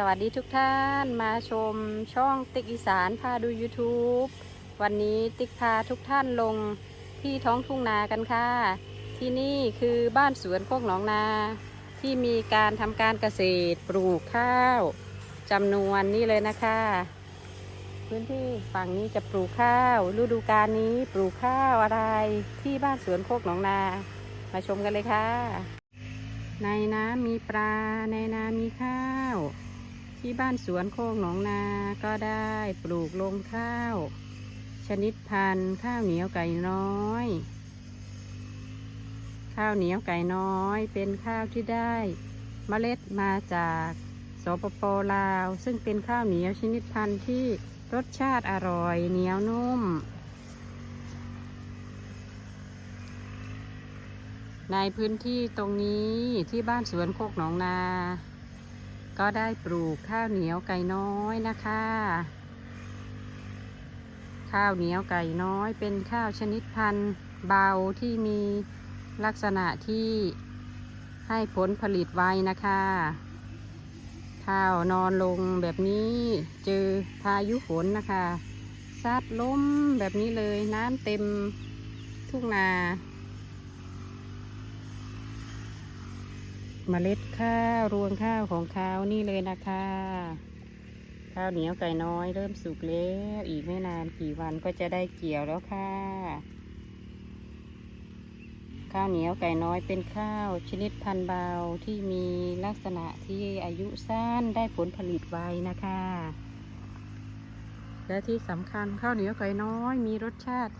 สวัสดีทุกท่านมาชมช่องติ๊กอีสานพาดู YouTube วันนี้ติ๊กพาทุกท่านลงที่ท้องทุ่งนากันค่ะ ที่นี่คือบ้านสวนโคกหนองนา ที่มีการทำการเกษตรปลูกข้าวจำนวนนี้เลยนะคะ พื้นที่ฝั่งนี้จะปลูกข้าว ฤดูกาลนี้ปลูกข้าวอะไรที่บ้านสวนโคกหนองนา มาชมกันเลยค่ะในน้ำมีปลา ในนามีข้าว ที่บ้านสวนโคกหนองนา ก็ได้ปลูกลงข้าว ชนิดพันธุ์ข้าวเหนียวไก่น้อย ข้าวเหนียวไก่น้อย เป็นข้าวที่ได้เมล็ดมาจากสปปลาว ซึ่งเป็นข้าวเหนียวชนิดพันธุ์ที่รสชาติอร่อยเหนียวนุ่ม ในพื้นที่ตรงนี้ที่บ้านสวนโคกหนองนา ก็ได้ปลูกข้าวเหนียวไก่น้อยนะคะ ข้าวเหนียวไก่น้อยเป็นข้าวชนิดพันธุ์เบาที่มีลักษณะที่ให้ผลผลิตไวนะคะ ข้าวนอนลงแบบนี้เจอพายุฝนนะคะซัดล้มแบบนี้เลยน้ำเต็มทุ่งนา เมล็ดข้าวรวงข้าวของเขานี่เลยนะคะ ข้าวเหนียวไก่น้อยเริ่มสุกแล้วอีกไม่นานกี่วันก็จะได้เกี่ยวแล้วค่ะ ข้าวเหนียวไก่น้อยเป็นข้าวชนิดพันธุ์เบาที่มีลักษณะที่อายุสั้นได้ผลผลิตไวนะคะ และที่สำคัญข้าวเหนียวไก่น้อยมีรสชาติ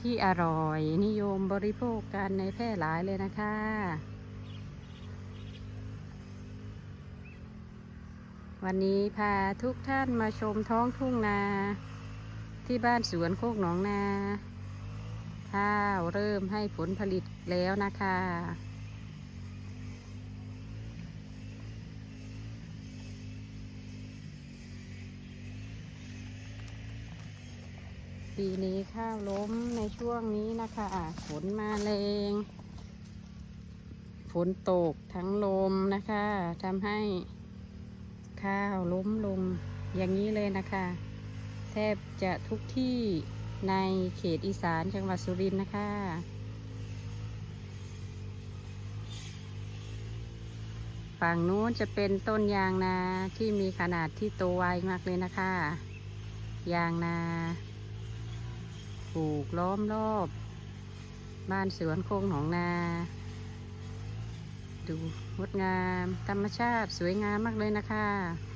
ที่อร่อยนิยมบริโภคกันในแพร่หลายเลยนะคะ วันนี้พาทุกท่านมาชมท้องทุ่งนา ที่บ้านสวนโคกหนองนา ข้าวเริ่มให้ผลผลิตแล้วนะคะ ปีนี้ข้าวล้มในช่วงนี้นะคะฝนมาแรงฝนตกทั้งลมนะคะทำให้ ข้าวล้มลงอย่างนี้เลยนะคะ แทบจะทุกที่ในเขตอีสานจังหวัดสุรินทร์นะคะ ฝั่งนู้นจะเป็นต้นยางนาที่มีขนาดที่โตไวมากเลยนะคะ ยางนาปลูกล้อมรอบ บ้านสวนโคงหนองนา ดูงดงามธรรมชาติสวยงามมากเลยนะคะ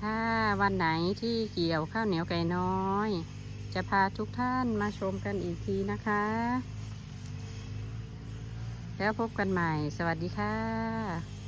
ถ้าวันไหนที่เกี่ยวข้าวเหนียวไก่น้อย จะพาทุกท่านมาชมกันอีกทีนะคะ แล้วพบกันใหม่ สวัสดีค่ะ